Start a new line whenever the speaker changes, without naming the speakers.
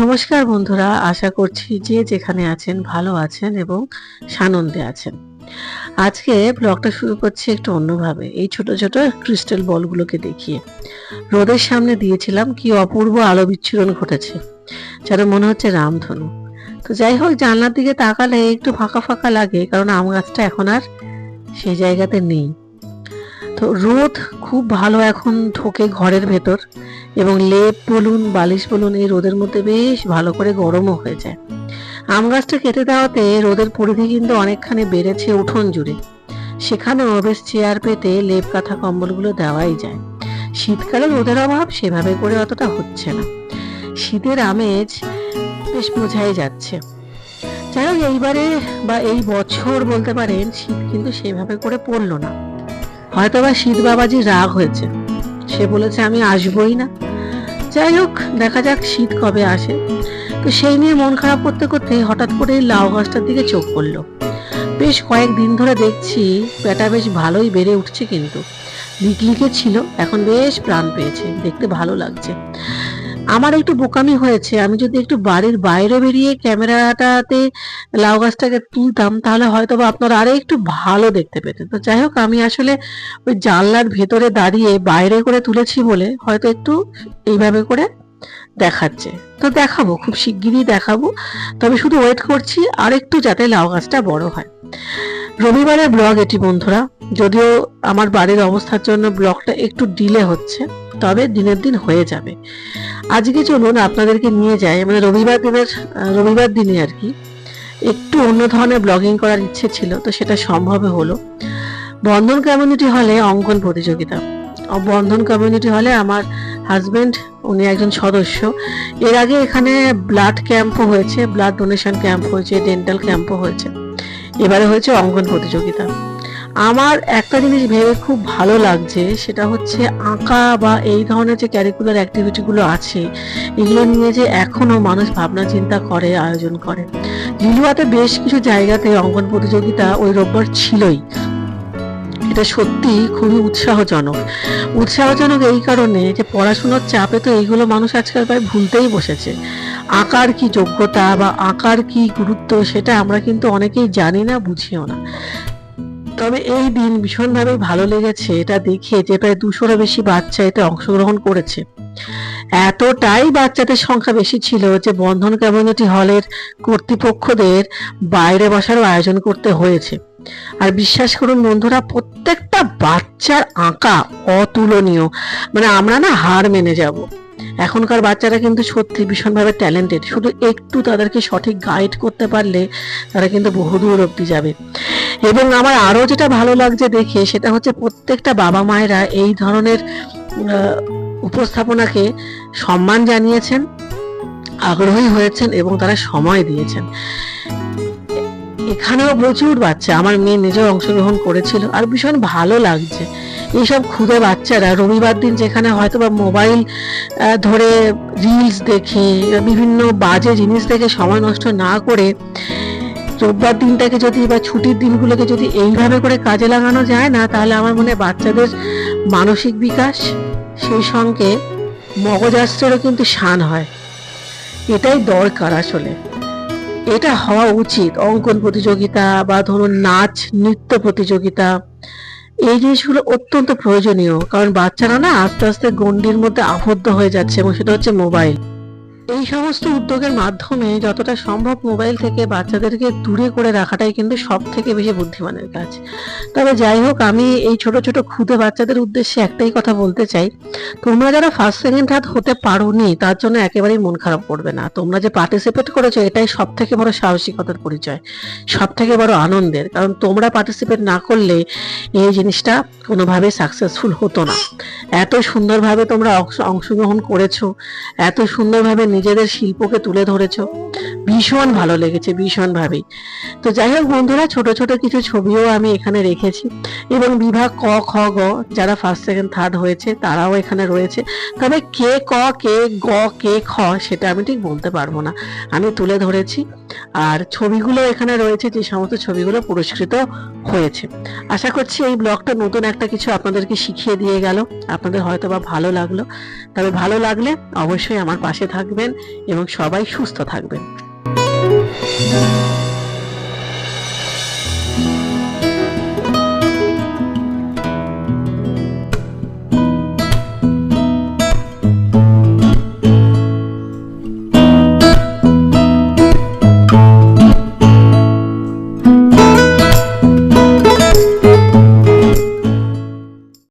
নমস্কার বন্ধুরা, আশা করছি যে যেখানে আছেন ভালো আছেন এবং সানন্দে আছেন। আজকে ব্লগটা শুরু করছি একটু অন্যভাবে, এই ছোট ছোট ক্রিস্টাল বলগুলোকে দেখিয়ে। রোদের সামনে দিয়েছিলাম কি অপূর্ব আলো বিচ্ছুরণ ঘটেছে, যেন মনে হচ্ছে রামধনু। তো যাই হোক, জানলার দিকে তাকালে একটু ফাঁকা ফাঁকা লাগে, কারণ আম গাছটা এখন আর সেই জায়গাতে নেই। তো রোদ খুব ভালো এখন ঢোকে ঘরের ভেতর এবং লেপ বলুন, বালিশ বলুন, এই রোদের মধ্যে বেশ ভালো করে গরমও হয়ে যায়। আম গাছটা কেটে দেওয়াতে রোদের পরিধি কিন্তু অনেকখানি বেড়েছে উঠোন জুড়ে। সেখানেও বেশ চেয়ার পেতে লেপ, কাঁথা, কম্বলগুলো দেওয়াই যায়। শীতকালে রোদের অভাব সেভাবে করে অতটা হচ্ছে না। শীতের আমেজ বেশ বোঝাই যাচ্ছে। যাই হোক, এইবারে বা এই বছর বলতে পারেন শীত কিন্তু সেভাবে করে পড়ল না। হয়তো বা শীত বাবাজি রাগ হয়েছে। সে বলেছে, আমি আসবই না। যাই হোক, দেখা যাক শীত কবে আসে। তো সেই নিয়ে মন খারাপ করতে করতে হঠাৎ করে লাউ গাছটার দিকে চোখ পড়ল। বেশ কয়েকদিন ধরে দেখছি পেটা বেশ ভালোই বেড়ে উঠছে কিন্তু। লিকলিকে ছিল, এখন বেশ প্রাণ পেয়েছে, দেখতে ভালো লাগছে। আমার একটু বোকামি হয়েছে। আমি যদি একটু বাড়ির বাইরে বেরিয়ে ক্যামেরাটাতে লাউ গাছটাকে তুলতাম, তাহলে হয়তো বা আপনারা আরও একটু ভালো দেখতে পেতেন। তো যাই হোক, আমি আসলে ওই জানলার ভেতরে দাঁড়িয়ে বাইরে করে তুলেছি বলে হয়তো একটু এইভাবে করে দেখাচ্ছে। তো দেখাবো, খুব শিগগিরই দেখাবো। তবে শুধু ওয়েট করছি আর একটু যাতে লাউ গাছটা বড় হয়। রবিবারের ব্লগ এটি, বন্ধুরা। যদিও আমার বাড়ির অবস্থার জন্য ব্লগটা একটু ডিলে হচ্ছে, তবে দিনের দিন হয়ে যাবে। আজকে চলুন আপনাদেরকে নিয়ে যাই মানে রবিবার দিনের রবিবার দিনে আর কি। একটু অন্য ধরনের ব্লগিং করার ইচ্ছে ছিল, তো সেটা সম্ভব হলো। বন্ধন কমিউনিটি হলে অঙ্কন প্রতিযোগিতা। বন্ধন কমিউনিটি হলে আমার হাজবেন্ড উনি একজন সদস্য। এর আগে এখানে ব্লাড ক্যাম্পও হয়েছে ব্লাড ডোনেশন ক্যাম্প হয়েছে ডেন্টাল ক্যাম্পও হয়েছে। এবারে হয়েছে অঙ্কন প্রতিযোগিতা। আমার একটা জিনিস ভেবে খুব ভালো লাগছে, সেটা হচ্ছে আঁকা বা এই ধরনের যে ক্যারিকুলার অ্যাক্টিভিটিগুলো আছে, এগুলো নিয়ে যে এখনও মানুষ ভাবনা চিন্তা করে, আয়োজন করে। লিলুয়াতে বেশ কিছু জায়গাতে অঙ্কন প্রতিযোগিতা ওই রোববার ছিলই। এটা সত্যি খুবই উৎসাহজনক। উৎসাহজনক এই কারণে যে পড়াশোনার চাপে তো এইগুলো মানুষ আজকাল প্রায় ভুলতেই বসেছে। আঁকার কি যোগ্যতা বা আঁকার কি গুরুত্ব সেটা আমরা কিন্তু অনেকেই জানি না, বুঝিও না। তবে এই দিন ভীষণভাবে ভালো লেগেছে এটা দেখে যে প্রায় দুশোরও বেশি বাচ্চা এতে অংশগ্রহণ করেছে। এতটাই বাচ্চাদের সংখ্যা বেশি ছিল যে বন্ধন কমিউনিটি হলের কর্তৃপক্ষদের বাইরে বসারও আয়োজন করতে হয়েছে। আর বিশ্বাস করুন বন্ধুরা, প্রত্যেকটা বাচ্চার আঁকা অতুলনীয়। মানে আমরা না হার মেনে যাব। এখনকার বাচ্চারা কিন্তু সত্যি ভীষণভাবে ট্যালেন্টেড শুধু একটু তাদেরকে সঠিক গাইড করতে পারলে তারা কিন্তু বহুদূর অব্দি যাবে। এবং আমার আরও যেটা ভালো লাগছে দেখে, সেটা হচ্ছে প্রত্যেকটা বাবা মায়েরা এই ধরনের উপস্থাপনাকে সম্মান জানিয়েছেন, আগ্রহী হয়েছেন এবং তারা সময় দিয়েছেন। এখানেও প্রচুর বাচ্চা, আমার মেয়ে নিজেও অংশগ্রহণ করেছিল আর ভীষণ ভালো লাগছে। এইসব ক্ষুদে বাচ্চারা, রবিবার দিন যেখানে হয়তো বা মোবাইল ধরে রিলস দেখে, বিভিন্ন বাজে জিনিস দেখে সময় নষ্ট না করে রোববার দিনটাকে যদি বা ছুটির দিনগুলোকে যদি এইভাবে করে কাজে লাগানো যায় না, তাহলে আমার মনে বাচ্চাদের মানসিক বিকাশ, সেই সঙ্গে মগজাস্ত্রেরও কিন্তু শান হয়। এটাই দরকার আসলে। এটা হওয়া উচিত, অঙ্কন প্রতিযোগিতা বা ধরুন নাচ, নৃত্য প্রতিযোগিতা, এই জিনিসগুলো অত্যন্ত প্রয়োজনীয়। কারণ বাচ্চারা না আস্তে আস্তে গণ্ডির মধ্যে আবদ্ধ হয়ে যাচ্ছে এবং সেটা হচ্ছে মোবাইল। এই সমস্ত উদ্যোগের মাধ্যমে যতটা সম্ভব মোবাইল থেকে বাচ্চাদেরকে দূরে করে রাখাটাই কিন্তু সব থেকে বেশি বুদ্ধিমানের কাজ। তবে যাই হোক, আমি এই ছোট ছোট ক্ষুদে বাচ্চাদের উদ্দেশ্যে একটাই কথা বলতে চাই। তোমরা যারা ফার্স্ট সেকেন্ড হাত হতে পারোনি, তার জন্য একেবারেই মন খারাপ করবে না। তোমরা যে পার্টিসিপেট করেছ, এটাই সব থেকে বড় সাহসিকতার পরিচয় সব থেকে বড় আনন্দের। কারণ তোমরা পার্টিসিপেট না করলে এই জিনিসটা কোনোভাবে সাকসেসফুল হতো না। এত সুন্দরভাবে তোমরা অংশগ্রহণ করেছ, এত সুন্দরভাবে নিজেদের শিল্পকে তুলে ধরেছ। ভীষণ ভালো লেগেছে, ভীষণ ভাবেই তো যাই হোক বন্ধুরা, ছোট ছোট কিছু ছবিও আমি এখানে রেখেছি এবং বিভাগ ক, খ, গ যারা ফার্স্ট সেকেন্ড থার্ড হয়েছে তারাও এখানে রয়েছে। তবে কে, ক, কে, গ, কে, খ সেটা আমি ঠিক বলতে পারব না। আমি তুলে ধরেছি। আর ছবিগুলো এখানে রয়েছে, যে সমস্ত ছবিগুলো পুরস্কৃত হয়েছে। আশা করছি এই ব্লগটা নতুন একটা কিছু আপনাদেরকে শিখিয়ে দিয়ে গেল। আপনাদের হয়তো বা ভালো লাগল। তবে ভালো লাগলে অবশ্যই আমার পাশে থাকবেন। থাকবেন এবং সবাই সুস্থ থাকবেন।